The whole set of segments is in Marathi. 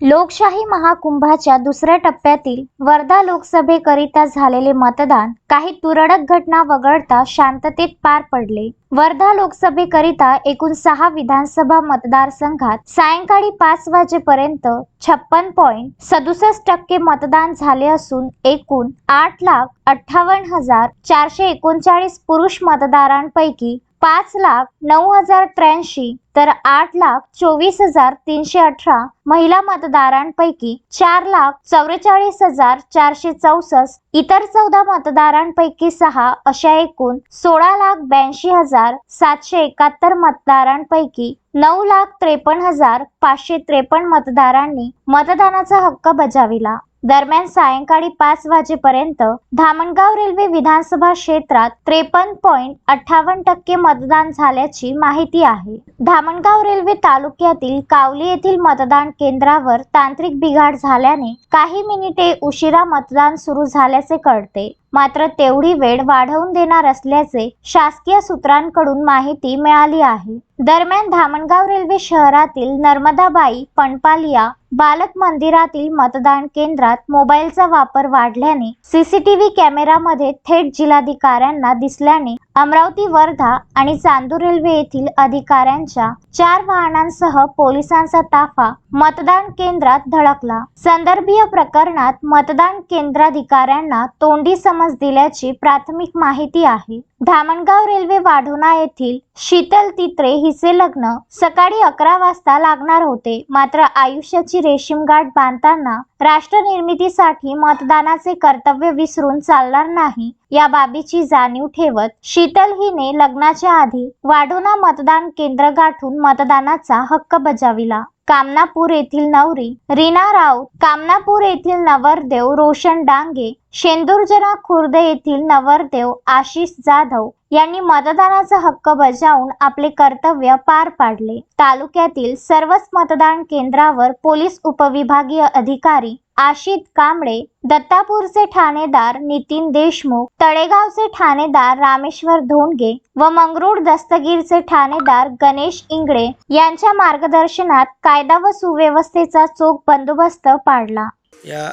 लोकशाही महाकुंभाच्या दुसऱ्या टप्प्यातील वर्धा लोकसभेकरिता झालेले मतदान काही तुरळक घटना वगळता शांततेत पार पडले. वर्धा लोकसभेकरिता एकूण सहा विधानसभा मतदारसंघात सायंकाळी पाच वाजेपर्यंत छप्पन पॉईंट सदुसष्ट टक्के मतदान झाले असून एकूण आठ लाख अठ्ठावन्न हजार चारशे एकोणचाळीस पुरुष मतदारांपैकी पाच लाख नऊ हजार त्र्याऐंशी तर आठ लाख चोवीस हजार तीनशे अठरा महिला मतदारांपैकी चार लाख चौवेचाळीस हजार चारशे चौसष्ट इतर चौदा मतदारांपैकी सहा अशा एकूण सोळा लाख ब्याऐंशी हजार सातशे एकाहत्तर मतदारांपैकी नऊ लाख त्रेपन्न हजार पाचशे त्रेपन्न मतदारांनी मतदानाचा हक्क बजाविला. दरम्यान सायंकाळी पाच वाजेपर्यंत धामणगाव रेल्वे विधानसभा क्षेत्रात त्रेपन्न पॉईंट अठ्ठावन्न टक्के मतदान झाल्याची माहिती आहे. धामणगाव रेल्वे तालुक्यातील कावली येथील मतदान केंद्रावर तांत्रिक बिघाड झाल्याने काही मिनिटे उशिरा मतदान सुरू झाल्याचे कळते. मात्र तेवढी वेळ वाढवून देणार असल्याचे शासकीय सूत्रांकडून माहिती मिळाली आहे. दरम्यान धामणगाव रेल्वे शहरातील नर्मदाबाई पणपालिया बालक मंदिरातील मतदान केंद्रात मोबाईलचा वापर वाढल्याने सीसीटीव्ही कॅमेरामध्ये थेट जिल्हाधिकाऱ्यांना दिसल्याने अमरावती वर्धा आणि चांदूर रेल्वे येथील अधिकाऱ्यांच्या चार वाहनांसह पोलिसांचा ताफा मतदान केंद्रात धडकला. संदर्भीय प्रकरणात मतदान केंद्राधिकाऱ्यांना तोंडी समज दिल्याची प्राथमिक माहिती आहे. धामणगाव रेल्वे वाढोणा येथील शीतल तित्रे हिचे लग्न सकाळी अकरा वाजता लागणार होते. मात्र आयुष्याची रेशीमगाठ बांधताना राष्ट्रनिर्मितीसाठी मतदानाचे कर्तव्य विसरून चालणार नाही या बाबीची जाणीव ठेवत शीतल हिने लग्नाच्या आधी वाढोणा मतदान केंद्र गाठून मतदानाचा हक्क बजाविला. कामनापूर येथील नवरी रीना राऊत कामनापूर येथील नवरदेव रोशन डांगे शेंदूरजना खुर्द येथील नवरदेव आशिष जाधव यांनी मतदानाचा हक्क बजावून आपले कर्तव्य पार पाडले. तालुक्यातील सर्वच मतदान केंद्रावर पोलीस उपविभागीय अधिकारी आशित कांबळे दत्तापूरचे ठाणेदार नितीन देशमुख तळेगावचे ठाणेदार रामेश्वर धोंडगे व मंगरुळ दस्तगीरचे ठाणेदार गणेश इंगळे यांच्या मार्गदर्शनात कायदा व सुव्यवस्थेचा चोख बंदोबस्त पाडला. या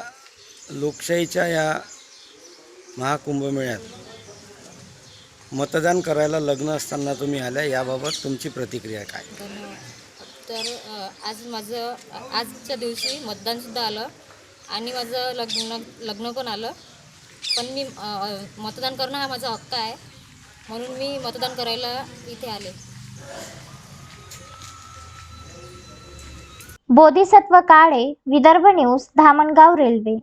लोकशाहीच्या या महाकुंभमेळ्यात मतदान करायला लग्न असताना तुम्ही आल्या याबाबत तुमची प्रतिक्रिया काय? तर आज माझं आजच्या दिवशी मतदानसुद्धा आलं. आणि माझं लग्न लग्न पण आलं. पण मी मतदान करणं हा माझा हक्क आहे. म्हणून मी मतदान करायला इथे आले. Bodhisattva Kale Vidarbha news Dhamangaon railway.